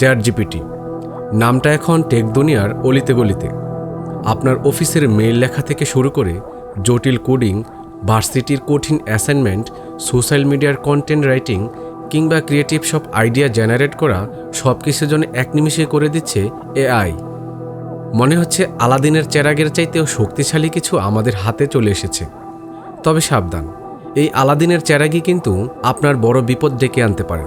Chat GPT নামটা এখন take দুনিয়ার অলিতে গলিতে। আপনার অফিসের মেইল লেখা থেকে শুরু করে জটিল কোডিং, ভার্সিটির কঠিন অ্যাসাইনমেন্ট, সোশ্যাল মিডিয়ার কন্টেন্ট রাইটিং কিংবা ক্রিয়েটিভ সব আইডিয়া জেনারেট করা সব কিছুর জন্য এক নিমিষে করে দিচ্ছে এআই মনে হচ্ছে আলাদিনের চেরাগের চাইতেও শক্তিশালী কিছু আমাদের হাতে চলে এসেছে। তবে সাবধান, এই আলাদিনের চেরাগই কিন্তু আপনার বড় বিপদ ডেকে আনতে পারে।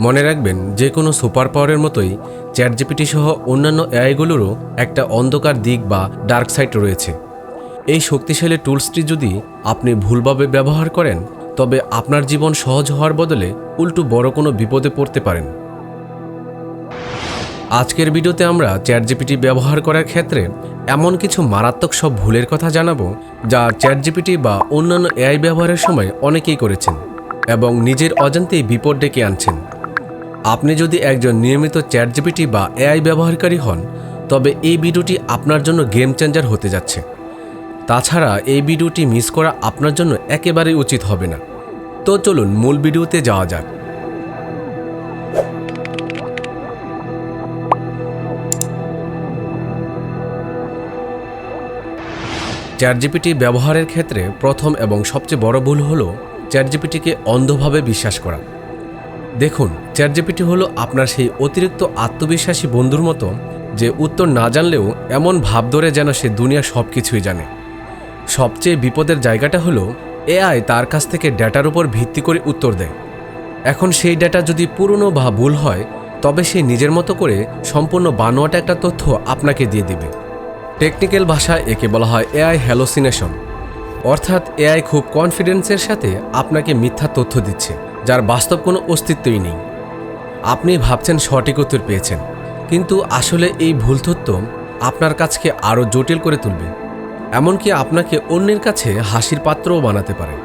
মনে রাখবেন, যে কোনো সুপার পাওয়ারের মতোই চ্যাট জিপিটি সহ অন্যান্য এআইগুলোরও একটা অন্ধকার দিক বা ডার্ক সাইড রয়েছে। এই শক্তিশালী টুলসটি যদি আপনি ভুলভাবে ব্যবহার করেন, তবে আপনার জীবন সহজ হওয়ার বদলে উল্টো বড় কোনো বিপদে পড়তে পারেন। আজকের ভিডিওতে আমরা চ্যাট জিপিটি ব্যবহার করার ক্ষেত্রে এমন কিছু মারাত্মক সব ভুলের কথা জানাব, যা চ্যাট জিপিটি বা অন্যান্য এআই ব্যবহারের সময় অনেকেই করেছেন এবং নিজের অজান্তেই বিপদ ডেকে আনছেন। আপনি যদি একজন নিয়মিত চ্যাট জিপিটি বা এআই ব্যবহারকারী হন, তবে এই ভিডিওটি আপনার জন্য গেম চেঞ্জার হতে যাচ্ছে। তাছাড়া এই ভিডিওটি মিস করা আপনার জন্য একেবারেই উচিত হবে না। তো চলুন মূল ভিডিওতে যাওয়া যাক। চ্যাট জিপিটি ব্যবহারের ক্ষেত্রে প্রথম এবং সবচেয়ে বড় ভুল হলো চ্যাট জিপিটিকে অন্ধভাবে বিশ্বাস করা। দেখুন চ্যাট জিপিটি হলো আপনার সেই অতিরিক্ত আত্মবিশ্বাসী বন্ধুর মতো যে উত্তর না জানলেও এমন ভাব ধরে যেন সে দুনিয়া সব কিছুই জানে। সবচেয়ে বিপদের জায়গাটা হলো এআই তার কাছ থেকে ডেটার উপর ভিত্তি করে উত্তর দেয়। এখন সেই ডেটা যদি পুরনো বা ভুল হয়, তবে সে নিজের মতো করে সম্পূর্ণ বানোয়াটা একটা তথ্য আপনাকে দিয়ে দিবে। টেকনিক্যাল ভাষায় একে বলা হয় এআই হ্যালোসিনেশন। অর্থাৎ এআই খুব কনফিডেন্সের সাথে আপনাকে মিথ্যা তথ্য দিচ্ছে। যার বাস্তব কোনো অস্তিত্বই নেই। আপনি ভাবছেন সঠিক উত্তর পেয়েছেন, কিন্তু আসলে এই ভুল তথ্য আপনার কাজকে আরও জটিল করে তুলবে, এমনকি আপনাকে অন্যের কাছে হাসির পাত্রও বানাতে পারে।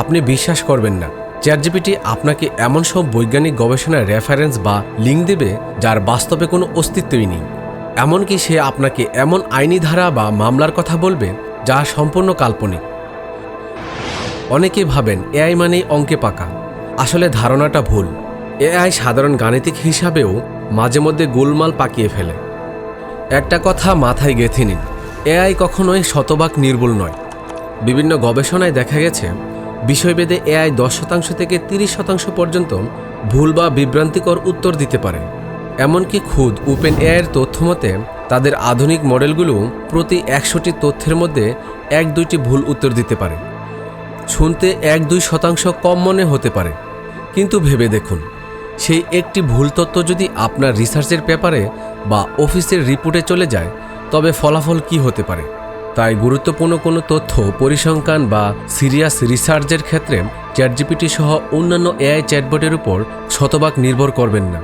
আপনি বিশ্বাস করবেন না, চ্যাটজিপিটি আপনাকে এমন সব বৈজ্ঞানিক গবেষণার রেফারেন্স বা লিঙ্ক দেবে যার বাস্তবে কোনো অস্তিত্বই নেই। এমনকি সে আপনাকে এমন আইনি ধারা বা মামলার কথা বলবে যা সম্পূর্ণ কাল্পনিক। অনেকে ভাবেন এআই মানেই অঙ্কে পাকা। আসলে ধারণাটা ভুল। এআই সাধারণ গাণিতিক হিসাবেও মাঝে মধ্যে গোলমাল পাকিয়ে ফেলে। একটা কথা মাথায় গেঁথে নিন, এআই কখনোই শতভাগ নির্ভুল নয়। বিভিন্ন গবেষণায় দেখা গেছে, বিষয়ভেদে এআই দশ শতাংশ থেকে তিরিশ শতাংশ পর্যন্ত ভুল বা বিভ্রান্তিকর উত্তর দিতে পারে। এমনকি খুদ ওপেন এআইয়ের তথ্য মতে, তাদের আধুনিক মডেলগুলো প্রতি একশোটি তথ্যের মধ্যে এক দুইটি ভুল উত্তর দিতে পারে। শুনতে এক দুই শতাংশ কম মনে হতে পারে। কিন্তু ভেবে দেখুন, সেই একটি ভুল তথ্য যদি আপনার রিসার্চের পেপারে বা অফিসের রিপোর্টে চলে যায়, তবে ফলাফল কি হতে পারে? তাই গুরুত্বপূর্ণ কোনো তথ্য, পরিসংখ্যান বা সিরিয়াস রিসার্চের ক্ষেত্রে চ্যাটজিপিটি সহ অন্যান্য এআই চ্যাটবটের উপর শতভাগ নির্ভর করবেন না।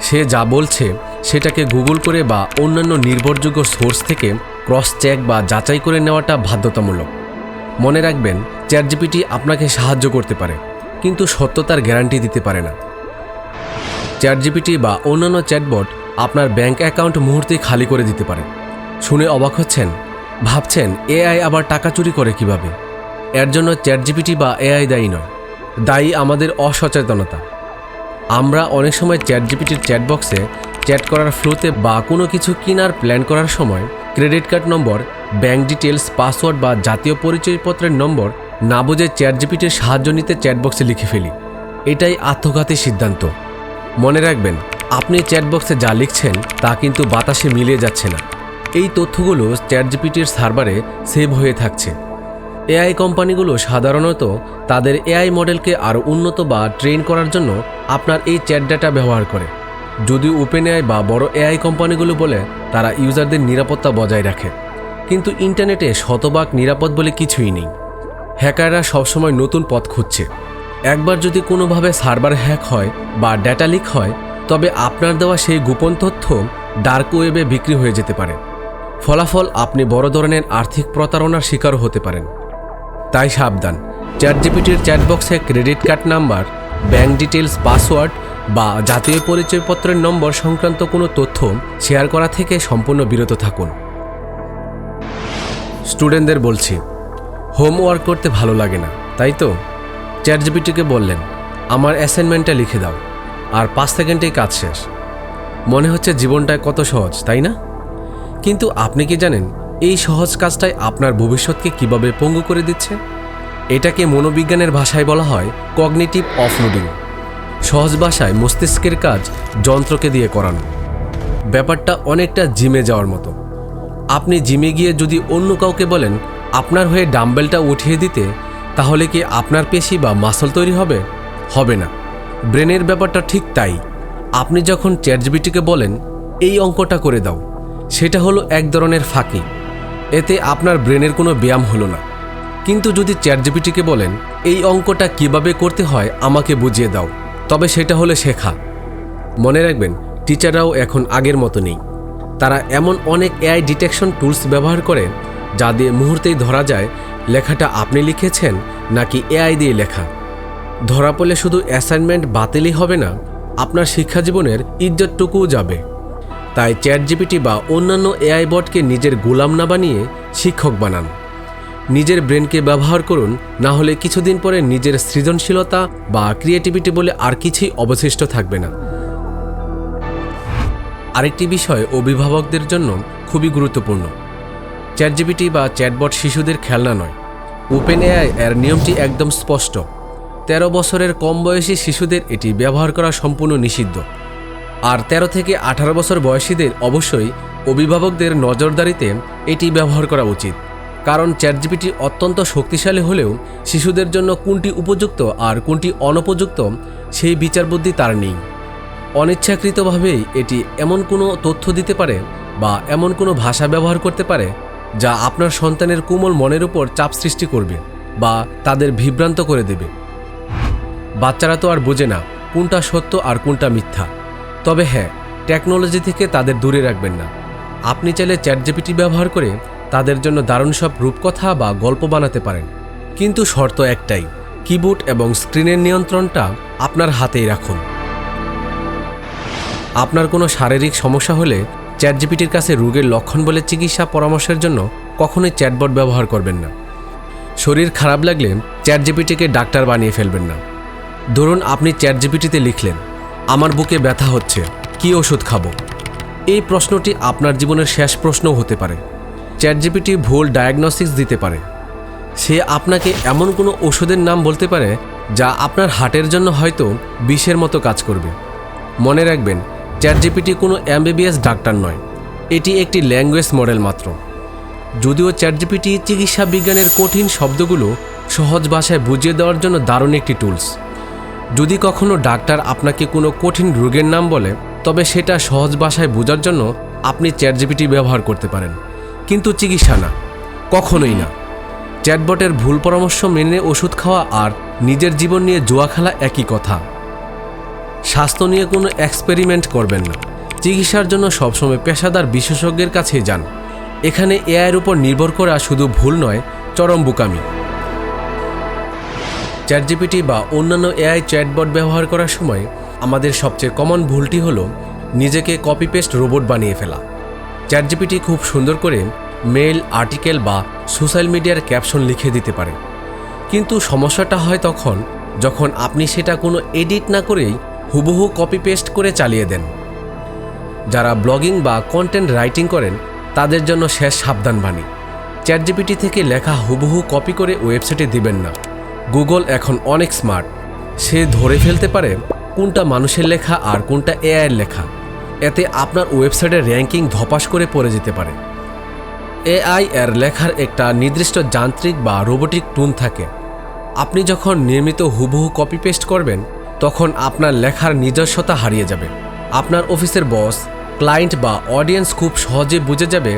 সে যা বলছে, সেটাকে গুগল করে বা অন্যান্য নির্ভরযোগ্য সোর্স থেকে ক্রস চেক বা যাচাই করে নেওয়াটা বাধ্যতামূলক। মনে রাখবেন চ্যাটজিপিটি আপনাকে সাহায্য করতে পারে, কিন্তু সত্যতার গ্যারান্টি দিতে পারে না। চ্যাটজিপিটি বা অন্যান্য চ্যাটবট আপনার ব্যাংক অ্যাকাউন্ট মুহূর্তে খালি করে দিতে পারে। শুনে অবাক হচ্ছেন? ভাবছেন, এআই আবার টাকা চুরি করে কীভাবে? এর জন্য চ্যাটজিপিটি বা এআই দায়ী নয়, দায়ী আমাদের অসচেতনতা। আমরা অনেক সময় চ্যাট জিপিটির চ্যাট বক্সে চ্যাট করার ফ্লোতে বা কোনো কিছু কেনার প্ল্যান করার সময় credit card number bank details password বা জাতীয় পরিচয়পত্রের নম্বর না বুঝে চ্যাট জিপিটির সাহায্য নিতে চ্যাট বক্সে লিখে ফেলি। এটাই আত্মঘাতী সিদ্ধান্ত। মনে রাখবেন, আপনি চ্যাট বক্সে যা লিখছেন তা কিন্তু বাতাসে মিলিয়ে যাচ্ছে না। এই তথ্যগুলো চ্যাট জিপিটির সার্ভারে সেভ হয়ে থাকছে। এআই কোম্পানিগুলো সাধারণত তাদের এআই মডেলকে আরও উন্নত বা ট্রেন করার জন্য আপনার এই চ্যাট ডাটা ব্যবহার করে। যদিও ওপেন এআই বা বড় এআই কোম্পানিগুলো বলে, তারা ইউজারদের নিরাপত্তা বজায় রাখে। কিন্তু ইন্টারনেটে শতভাগ নিরাপদ বলে কিছুই নেই। হ্যাকাররা সবসময় নতুন পথ খুঁজছে। একবার যদি কোনোভাবে সার্ভার হ্যাক হয় বা ডেটা লিক হয়, তবে আপনার দেওয়া সেই গোপন তথ্য ডার্ক ওয়েবে বিক্রি হয়ে যেতে পারে। ফলাফল আপনি বড় ধরনের আর্থিক প্রতারণার শিকারও হতে পারেন। তাই সাবধান। চ্যাটজিপিটির চ্যাটবক্সে credit card number bank details password বা জাতীয় পরিচয়পত্রের নম্বর সংক্রান্ত কোনো তথ্য শেয়ার করা থেকে সম্পূর্ণ বিরত থাকুন। স্টুডেন্টদের বলছি হোমওয়ার্ক করতে ভালো লাগে না, তাই তো? চ্যাটজিপিটিকে বললেন, আমার অ্যাসাইনমেন্টটা লিখে দাও, আর পাঁচ সেকেন্ডেই কাজ শেষ। মনে হচ্ছে জীবনটায় কত সহজ, তাই না? কিন্তু আপনি কি জানেন, এই সহজ কাজটাই আপনার ভবিষ্যৎকে কীভাবে পঙ্গু করে দিচ্ছে? এটাকে মনোবিজ্ঞানের ভাষায় বলা হয় কগনিটিভ অফলোডিং সহজ ভাষায় মস্তিষ্কের কাজ যন্ত্রকে দিয়ে করানো। ব্যাপারটা অনেকটা জিমে যাওয়ার মতো। আপনি জিমে গিয়ে যদি অন্য কাউকে বলেন, আপনার হয়ে ডাম্বেলটা উঠিয়ে দিতে, তাহলে কি আপনার পেশি বা মাসল তৈরি হবে? হবে না। ব্রেনের ব্যাপারটা ঠিক তাই। আপনি যখন চ্যাটজিবিটিকে বলেন, এই অঙ্কটা করে দাও। সেটা হলো এক ধরনের ফাঁকি। এতে আপনার ব্রেনের কোনো ব্যায়াম হলো না। কিন্তু যদি চ্যাটজিপিটিকে বলেন, এই অঙ্কটা কীভাবে করতে হয় আমাকে বুঝিয়ে দাও। তবে সেটা হলে শেখা। মনে রাখবেন, টিচাররাও এখন আগের মতো নেই। তারা এমন অনেক এআই ডিটেকশন টুলস ব্যবহার করে যা দিয়ে মুহূর্তেই ধরা যায় লেখাটা আপনি লিখেছেন নাকি এআই দিয়ে লেখা। ধরা পড়লে শুধু অ্যাসাইনমেন্ট বাতিলই হবে না, আপনার শিক্ষা জীবনের ইজ্জতটুকুও যাবে। তাই চ্যাট জিপিটি বা অন্যান্য এআই বটকে নিজের গোলাম না বানিয়ে শিক্ষক বানান। নিজের ব্রেনকে ব্যবহার করুন, না হলে কিছুদিন পরে নিজের সৃজনশীলতা বা ক্রিয়েটিভিটি বলে আর কিছুই অবশিষ্ট থাকবে না। আরেকটি বিষয় অভিভাবকদের জন্য খুবই গুরুত্বপূর্ণ। চ্যাটজিপিটি বা চ্যাটবট শিশুদের খেলনা নয়। ওপেন এআই এর নিয়মটি একদম স্পষ্ট। তেরো বছরের কম বয়সী শিশুদের এটি ব্যবহার করা সম্পূর্ণ নিষিদ্ধ। আর ১৩ থেকে আঠারো বছর বয়সীদের অবশ্যই অভিভাবকদের নজরদারিতে এটি ব্যবহার করা উচিত। কারণ চ্যাটজিপিটি অত্যন্ত শক্তিশালী হলেও শিশুদের জন্য কোনটি উপযুক্ত আর কোনটি অনুপযুক্ত সেই বিচারবুদ্ধি তার নেই। অনিচ্ছাকৃতভাবেই এটি এমন কোনো তথ্য দিতে পারে বা এমন কোনো ভাষা ব্যবহার করতে পারে যা আপনার সন্তানের কোমল মনের উপর চাপ সৃষ্টি করবে বা তাদের বিভ্রান্ত করে দেবে। বাচ্চারা তো আর বোঝে না কোনটা সত্য আর কোনটা মিথ্যা। তবে হ্যাঁ টেকনোলজি থেকে তাদের দূরে রাখবেন না। আপনি চাইলে চ্যাটজিপিটি ব্যবহার করে তাদের জন্য দারুণ সব রূপকথা বা গল্প বানাতে পারেন। কিন্তু শর্ত একটাই, কিবোর্ড এবং স্ক্রিনের নিয়ন্ত্রণটা আপনার হাতেই রাখুন। আপনার কোনো শারীরিক সমস্যা হলে চ্যাটজিপিটির কাছে রোগের লক্ষণ বলে চিকিৎসা পরামর্শের জন্য কখনোই চ্যাটবট ব্যবহার করবেন না। শরীর খারাপ লাগলে চ্যাটজিপিটিকে ডাক্তার বানিয়ে ফেলবেন না। ধরুন আপনি চ্যাটজিপিটিতে লিখলেন, আমার বুকে ব্যথা হচ্ছে, কী ওষুধ খাব? এই প্রশ্নটি আপনার জীবনের শেষ প্রশ্নও হতে পারে। চ্যাটজিপিটি ভুল ডায়াগনস্টিক্স দিতে পারে। সে আপনাকে এমন কোনো ওষুধের নাম বলতে পারে যা আপনার হার্টের জন্য হয়তো বিষের মতো কাজ করবে। মনে রাখবেন চ্যাটজিপিটি কোনো এমবিবিএস ডাক্তার নয়। এটি একটি ল্যাঙ্গুয়েজ মডেল মাত্র। যদিও চ্যাটজিপিটি চিকিৎসা বিজ্ঞানের কঠিন শব্দগুলো সহজ ভাষায় বুঝিয়ে দেওয়ার জন্য দারুণ একটি টুলস। যদি কখনো ডাক্তার আপনাকে কোনো কঠিন রোগের নাম বলে, তবে সেটা সহজ ভাষায় বোঝার জন্য আপনি চ্যাটজিপিটি ব্যবহার করতে পারেন। কিন্তু চিকিৎসা না। কখনোই না। চ্যাটবটের ভুল পরামর্শ মেনে ওষুধ খাওয়া আর নিজের জীবন নিয়ে জোয়া খেলা একই কথা। স্বাস্থ্য নিয়ে কোনো এক্সপেরিমেন্ট করবেন না। চিকিৎসার জন্য সবসময় পেশাদার বিশেষজ্ঞের কাছেই যান। এখানে এআইয়ের উপর নির্ভর করা শুধু ভুল নয়, চরম বোকামি। চ্যাটজিপিটি বা অন্যান্য এআই চ্যাটবট ব্যবহার করার সময় আমাদের সবচেয়ে কমন ভুলটি হলো নিজেকে কপি পেস্ট রোবট বানিয়ে ফেলা। চ্যাটজিপিটি খুব সুন্দর করে মেল আর্টিকেল বা সোশ্যাল মিডিয়ার ক্যাপশন লিখে দিতে পারে। কিন্তু সমস্যাটা হয় তখন, যখন আপনি সেটা কোনো এডিট না করেই হুবহু কপি পেস্ট করে চালিয়ে দেন। যারা ব্লগিং বা কন্টেন্ট রাইটিং করেন, তাদের জন্য শেষ সাবধান বাণী চ্যাটজিপিটি থেকে লেখা হুবহু কপি করে ওয়েবসাইটে দিবেন না। গুগল এখন অনেক স্মার্ট সে ধরে ফেলতে পারে কোনটা মানুষের লেখা আর কোনটা এআইয়ের লেখা। এতে আপনার ওয়েবসাইটের র্যাঙ্কিং ধপাস করে পড়ে যেতে পারে। এআই এর লেখার একটা নির্দিষ্ট যান্ত্রিক বা রোবোটিক টুন থাকে। আপনি যখন নিয়মিত হুবহু কপি পেস্ট করবেন তখন আপনার লেখার নিজস্বতা হারিয়ে যাবে। আপনার অফিসের বস, ক্লায়েন্ট বা অডিয়েন্স খুব সহজে বুঝে যাবে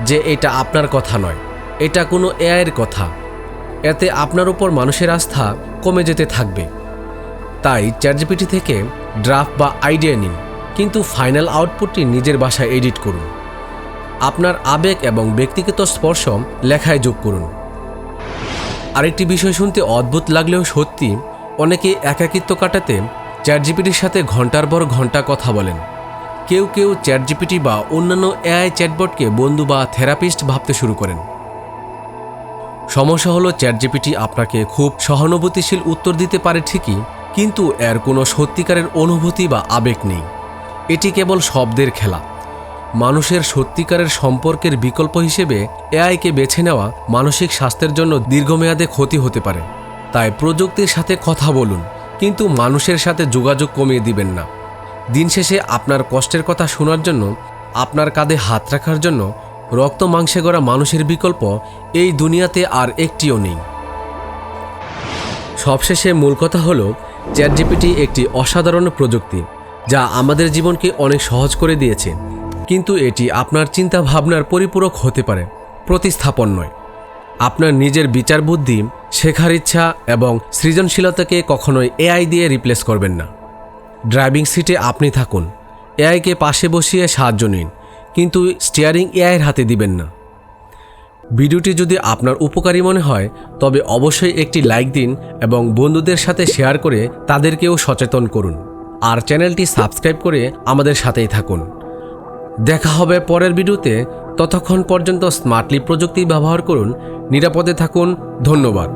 যে এটা আপনার কথা নয়। এটা কোনো এআইয়ের কথা। এতে আপনার উপর মানুষের আস্থা কমে যেতে থাকবে। তাই চ্যাটজিপিটি থেকে ড্রাফট বা আইডিয়া নিন, কিন্তু ফাইনাল আউটপুটটি নিজের বাসায় এডিট করুন। আপনার আবেগ এবং ব্যক্তিগত স্পর্শ লেখায় যোগ করুন। আরেকটি বিষয় শুনতে অদ্ভুত লাগলেও সত্যি অনেকে একাকিত্ব কাটাতে চ্যাটজিপিটির সাথে ঘণ্টার পর ঘণ্টা কথা বলেন। কেউ কেউ চ্যাটজিপিটি বা অন্যান্য এআই চ্যাটবটকে বন্ধু বা থেরাপিস্ট ভাবতে শুরু করেন। সমস্যা হলো চ্যাটজিপিটি আপনাকে খুব সহানুভূতিশীল উত্তর দিতে পারে ঠিকই, কিন্তু এর কোনো সত্যিকারের অনুভূতি বা আবেগ নেই। এটি কেবল শব্দের খেলা। মানুষের সত্যিকারের সম্পর্কের বিকল্প হিসেবে এআইকে বেছে নেওয়া মানসিক স্বাস্থ্যের জন্য দীর্ঘমেয়াদে ক্ষতি হতে পারে। তাই প্রযুক্তির সাথে কথা বলুন, কিন্তু মানুষের সাথে যোগাযোগ কমিয়ে দিবেন না। দিন শেষে আপনার কষ্টের কথা শোনার জন্য, আপনার কাঁধে হাত রাখার জন্য রক্ত মাংসে গড়া মানুষের বিকল্প এই দুনিয়াতে আর একটিও নেই। সবশেষে মূল কথা হলো চ্যাটজিপিটি একটি অসাধারণ প্রযুক্তি, যা আমাদের জীবনকে অনেক সহজ করে দিয়েছে, কিন্তু এটি আপনার চিন্তা ভাবনার পরিপূরক হতে পারে, প্রতিস্থাপন নয়। আপনার নিজের বিচার বুদ্ধি, শেখার ইচ্ছা এবং সৃজনশীলতাকে কখনোই এআই দিয়ে রিপ্লেস করবেন না। ড্রাইভিং সিটে আপনি থাকুন। এআইকে পাশে বসিয়ে সাহায্য নিন, কিন্তু স্টিয়ারিং এআইয়ের হাতে দিবেন না। ভিডিওটি যদি আপনার উপকারী মনে হয়, তবে অবশ্যই একটি লাইক দিন এবং বন্ধুদের সাথে শেয়ার করে তাদেরকেও সচেতন করুন। আর চ্যানেলটি সাবস্ক্রাইব করে আমাদের সাথেই থাকুন। দেখা হবে পরের ভিডিওতে। ততক্ষণ পর্যন্ত স্মার্টলি প্রযুক্তি ব্যবহার করুন। নিরাপদে থাকুন ধন্যবাদ।